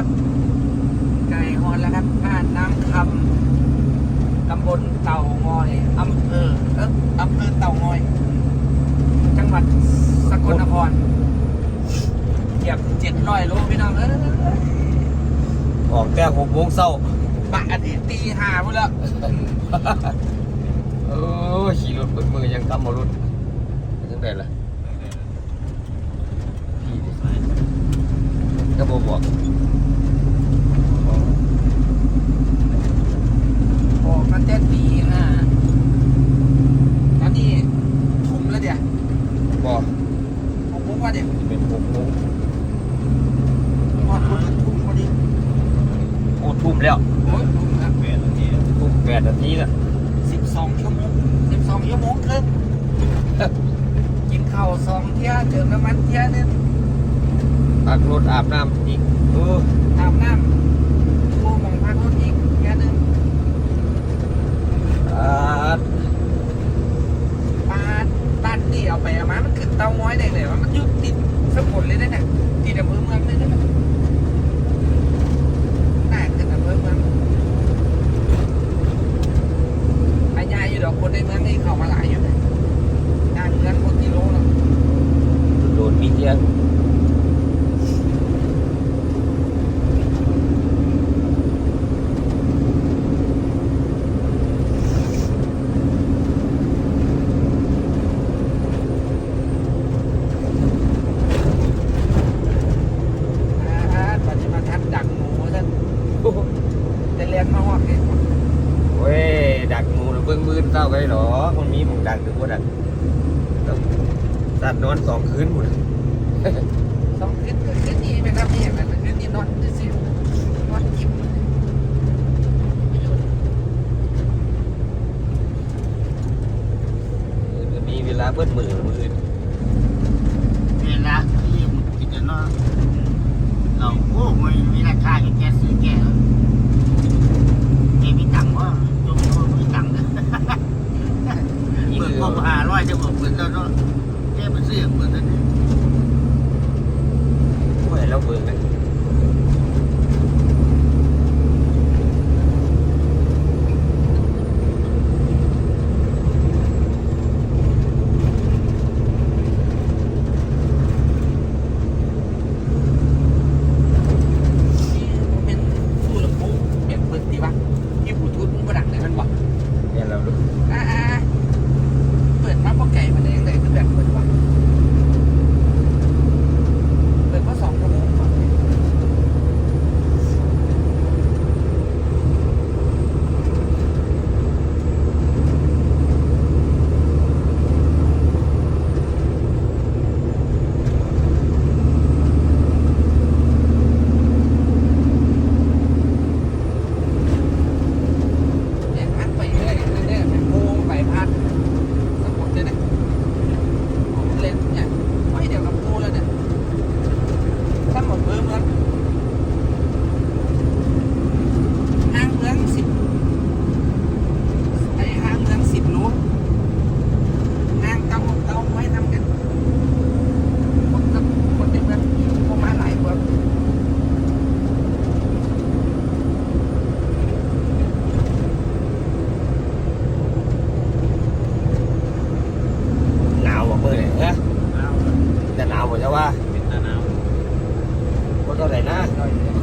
ครับ ไก่ฮอนแล้วครับบ้านน้ำคำตำบลเต่างอยอำเภอเอออำเภอเต่างอย จังหวัดสกลนครเหยียบเจ็ดร้อยโลพี่น้องเออออกแต่หกโมงเช้าบาทนี้ตีห้าพุ่นแล้วเออขี่รถเปิดมือยังกำมารถจังไดล่ะพี่ดิก็บ่บอก ออกมาเจ็ดปีห้าตอนนี้ทุ่มแล้วเดี๋ยวบอกผมพูดว่าเดี๋ยวเป็นหกโมงพอทุ่มทุ่มพอดีโอ้ทุ่มแล้วโอ้ยทุ่มครับทุ่มแปดนาทีละสิบสองชั่วโมงสิบสองชั่วโมงครึ่งกินข้าวสองเที่ยเติมน้ำมันเที่ยนึงพักรถอาบน้ำอีกเอออาบน้ำดูหมองพักรถอีกเที่ยนึง อ่า ปาดบ้านนี่เอา ไปอามามันขึ้นเตาง้อยได้เลยว่ามันอยุติดสะกดเลยนะเนี่ยติดอำเภอเมืองเลยนะเนี่ยน่าขึ้นอำเภอเมืองไอ้ยายอยู่ดอกคนในเมืองนี่เข้ามาหลาย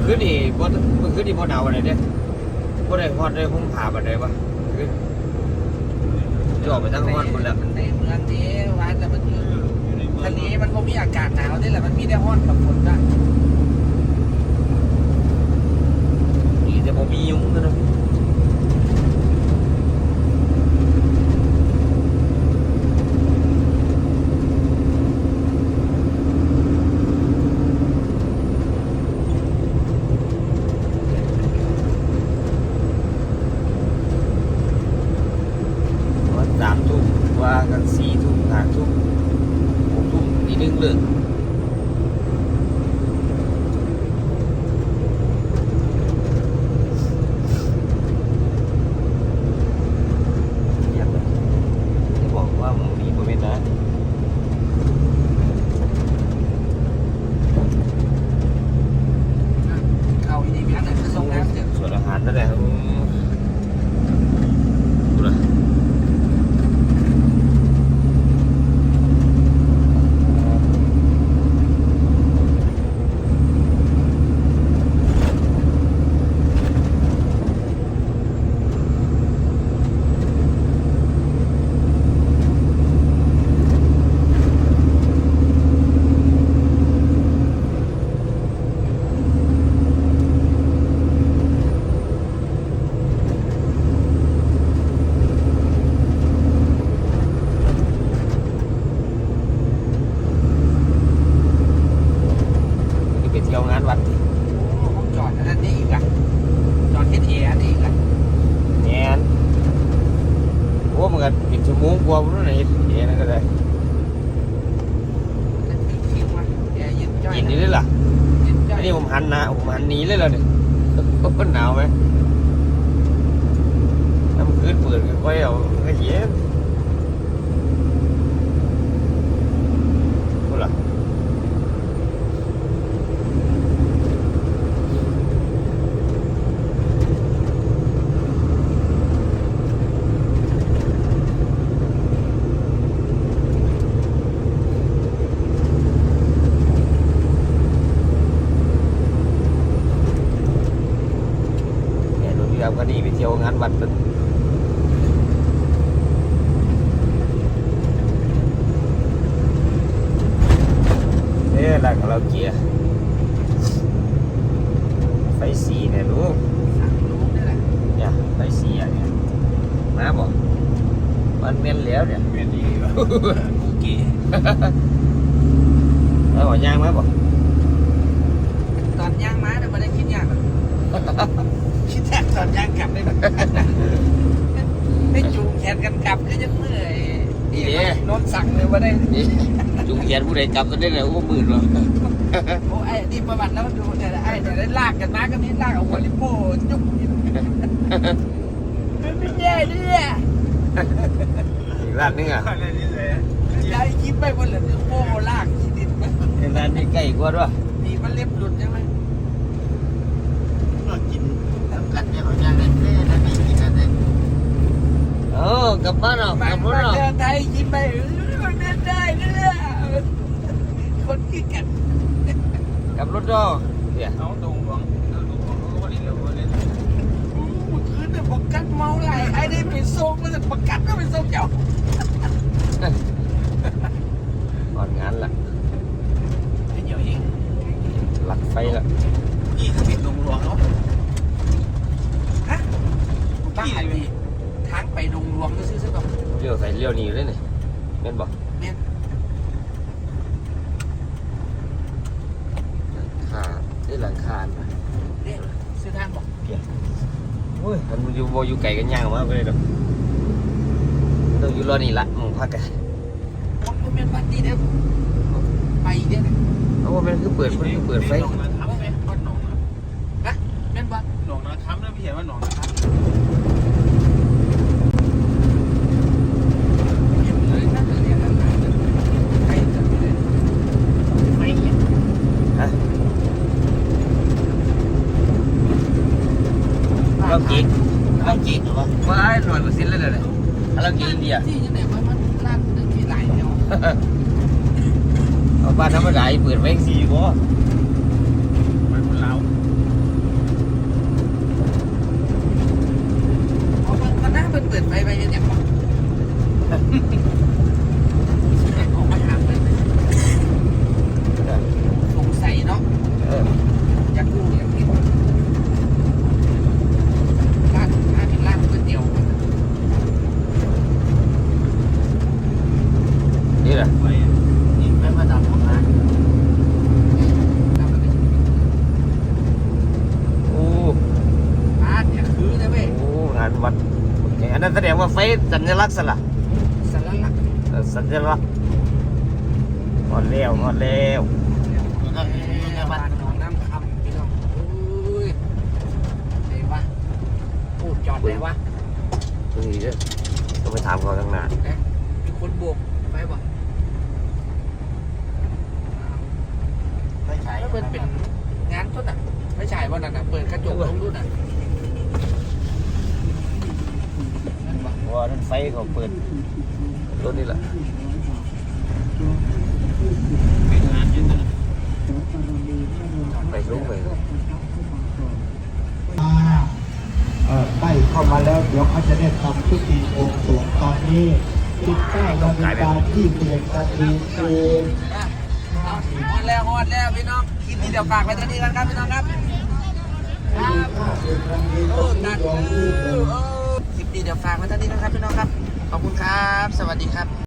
คืนนี่บ่เมื่อคืนนี่บ่หนาวอะไรเด้บ่ได้ฮอดได้ห่มผ้าบัดใดวะคืนจะออกไปทางฮอดพุ่นแล้วในเมืองนี้ว่าแต่มันคือทะเลมันก็มีอากาศหนาวนี่แหละมันมีได้ห้อนกับฝนได้นี่แต่บ่มียุงเท่านะ วันสามทุ่มว่ากัน สี่ทุ่มห้าทุ่มหกทุ่มนี่นึงเลย เที่ยวงานวัด โอ้จอดอันนั้นนี่อีกอะจอดเทสเออันนี้อีกอะ แงนโอ้มันก็เป็นชั่วโมงกว่าพุ่นน่ะเฮ็ดเองนั่นก็ได้ นั่นคือคิดว่าแอร์เย็นจ้อย กินอยู่เลยล่ะ เย็ นี่ผมหันหนะผมหันหนีเลยล่ะเนี่ยก็หนาวไหมน้ำคืนเปิดค่อยเอาก็เย็นพูดล่ะ เนี่ยดูที่เราก็นี่ไปเที่ยวงานวัดเป็น เนี่ยแหละของเราเกียร์ไฟสีเนี่ยลูกสั่งรู้นี่แหละเนี่ยไฟสีอะเนี่ยมาบอกมันเมียนแล้วเนี่ยเมียนดีป่ะโอเคแล้วหัวยางมาบอกตอนย่างม้าเนี่ยไม่ได้คิดยากหรอกคิดยากตอนย่างกลับได้ไหมให้จูงแขนกันกลับก็ยังเมื่อยโน้นสั่งเลยว่าได้นี่ จุงเขียนผู้ใดจับกันได้เลยโอ้หมื่นหรอโอ้ไอ้นี่ประวัติแล้วดูเนี่ยไอ้เนี่ยได้ลากกันมาก็มีลากเอาหัวลิโป้จุกมันไม่แย่เนี่ยอีกร้านนึงอะอะไรนี่เลยยายคิดไปบนเหลือโป้ลากที่ดินมันอีกร้านนี้ใกล้กว่าด้วยมีมันเล็บหลุดใช่ไหมก็กินน้ำกัดเนี่ยเขาย่างเล่นเล่นแล้วมีกินอะไรเออกลับบ้านเนาะกมาลับรถมาเนาะเดินไทยคิดไปเออมันเดินได้เนี่ยคนขี้กัน กลับรถเนาะเนี่ยเอาตรงหลวงเอาตรงหลวงเขาก็เล่นเร็วเล่นเมื่อคืนเนี่ยประกันเมาไหลไอ้ได้ไปส่งมันจะประกันก็ไปส่งเจ้าก่อนงานละเดี๋ยวเองหลักไฟละนี่คือเป็นตรงหลวงเนาะฮะบ้าดีทางไปดงหลวงก็ซื้อซะก่อนเลี้ยวใส่เลี้ยวหนีเลยนี่แม่นบอกเนี่ย ขาได้หลังคา เนี่ยซื้อทางบอก โอ้ย มันอยู่บ่อยู่ไกลกันย่างมากเลยดอกต้องอยู่รอนี่ละหมองพักกันผมก็เป็นบัตรดีเด้อไปเด้อเนี่ยเอาว่ามันคือเปิดมันคือเปิดไฟหนองนาทำไหมวัดหนองนาฮะเป็นบัตรหนองนาทำนะพี่เห็นว่าหนองนาทำ เห็นเลยน่าจะเรียนอะไรนะไปจะไปเลยไปเนี่ย ฮะเรากี เราจีนหรือวะ ว่าไอ้หน่วยเปอร์เซ็นต์เลยเลยเรากีอินเดีย ที่ยังไหนว่ามันลาดที่ไหลเนาะ เอาบ้านธรรมดาอีเปิดไฟสี่บ่ มันคนลาว เพราะมันน่าเปิดเปิดไปไปเนี่ยบอกออกมาถามเลยสงสัยเนาะ เออ อยากรู้อยากเห็นร้านร้านเป็นร้านก๋วยเตี๋ยว นี่แหละ ไปนี่ไปมาดับของร้าน โอ้ ร้านเนี่ยคือนะเว้ย โอ้งานวัดอย่างนั้นแสดงว่าไฟ สัญลักษณ์สละสารลักษณ์เออสัญลักษณ์หอดแล้วหอดแล้วอยู่นั่นเอ้อยู่ในยวับ้าดนหนองน้ำคำพี่น้องอุ้ยไหนวะพูดจอดไหนวะตรงนี้เด้อต้องไปถามเขาตั้งนานมีคนโบกไปบ่ไม่ใช่แล้วมันเป็นงานต้นอะ ไม่ใช่วันนั้นอะ เปิดกระจกลงรุ่นอะ ว่านั่นไฟเขาเปิดรถนี่แหละเป็นงานยืนนะไปลุกไปเอ่อใกล้เข้ามาแล้ว เดี๋ยวเขาจะได้ทำพิธีบวงสรวงตอนนี้19นาฬิกา21นาทีเองอะเอาฮอดแล้วฮอดแล้วพี่น้องคลิปนี้เดี๋ยวฝากไว้เท่านี้กันครับพี่น้องครับครับโอ้ตัดเออีเดี๋ยวฝากไว้เท่านี้นะครับพี่น้องครับ ขอบคุณครับ สวัสดีครับ